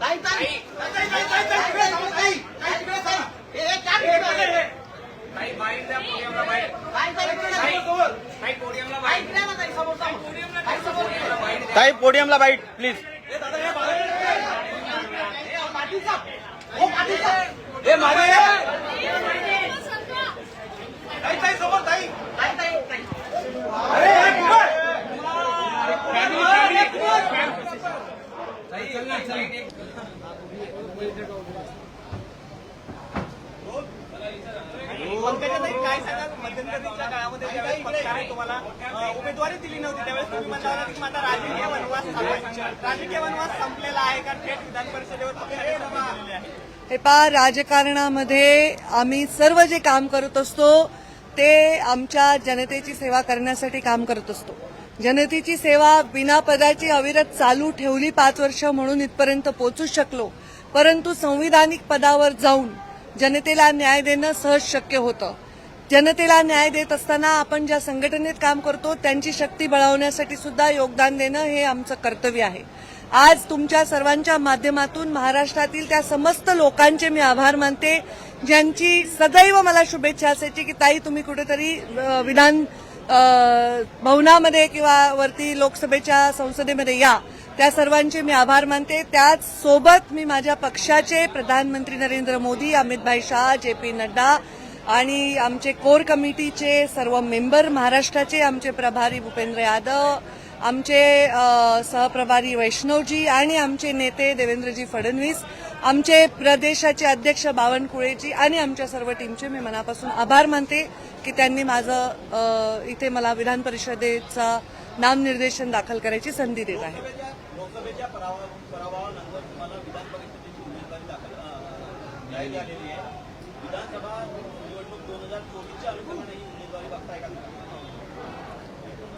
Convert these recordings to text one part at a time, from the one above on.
ताई, ताई. पोडियमला बाहेर. ताई, ताई, इकडे ताई थांबा. ताई पोडियमला ताई, बाहेर इकडे या ना, ताई, समोर, समोर. ताई, समोर. ताई पोडियमला बाईट प्लीज ए, पाटीलचा. ओ, पाटीलचा. ए, मागे ये. ताई, ताई, समोर, ताई. ताई, ताई, ताई. अरे, ए, पुढे. पंकजाताई, काय सांगाल? मध्यंतरीच्या काळामध्ये ज्यावेळेस पक्षाने तुम्हाला अ, उमेदवारी दिली नव्हती त्यावेळेस तुम्ही म्हणला होता की माझा राजकीय वनवास. राजकीय वनवास संपलेला आहे का थेट विधान परिषदेवर पक्षाने संधी दिलेली आहे हे पहा राजकारणामध्ये आम्ही सर्व जे काम करत असतो ते आमच्या जनतेची सेवा करण्यासाठी काम करत असतो. जनतेची सेवा बिना पदाची अविरत चालू ठेवली पाच वर्ष म्हणून इथपर्यंत पोचू शकलो. परंतु संविधानिक पदावर जाऊन जनतेला न्याय देणं सहज शक्य होतं. जनतेला न्याय देत असताना आपण ज्या संघटनेत काम करतो त्यांची शक्ती बळावण्यासाठी सुद्धा योगदान देणं हे आमचं कर्तव्य आहे. आज तुमच्या सर्वांच्या माध्यमातून महाराष्ट्रातील त्या समस्त लोकांचे मी आभार मानते ज्यांची सदैव मला शुभेच्छा असायची की ताई तुम्ही कुठेतरी विधान भवनामध्ये किंवा वरती लोकसभेच्या संसदेमध्ये या त्या सर्वांचे मी आभार मानते. त्याच सोबत मी माझ्या पक्षाचे प्रधानमंत्री नरेंद्र मोदी अमितभाई शाह जे पी नड्डा आणि आमचे कोर कमिटीचे सर्व मेंबर महाराष्ट्राचे आमचे प्रभारी भूपेंद्र यादव आमचे सहप्रभारी वैष्णवजी आणि आमचे नेते देवेंद्रजी फडणवीस आमचे प्रदेशाचे अध्यक्ष बावनकुळेजी आणि आमच्या सर्व टीमचे मी मनापासून आभार मानते की त्यांनी माझं इथे मला विधान परिषदेचा नामनिर्देशन दाखल करायची संधी देत आहे?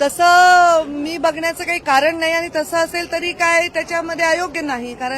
तसं मी बघण्याचं काही कारण नाही आणि तसं असेल तरी काय त्याच्यामध्ये अयोग्य नाही कारण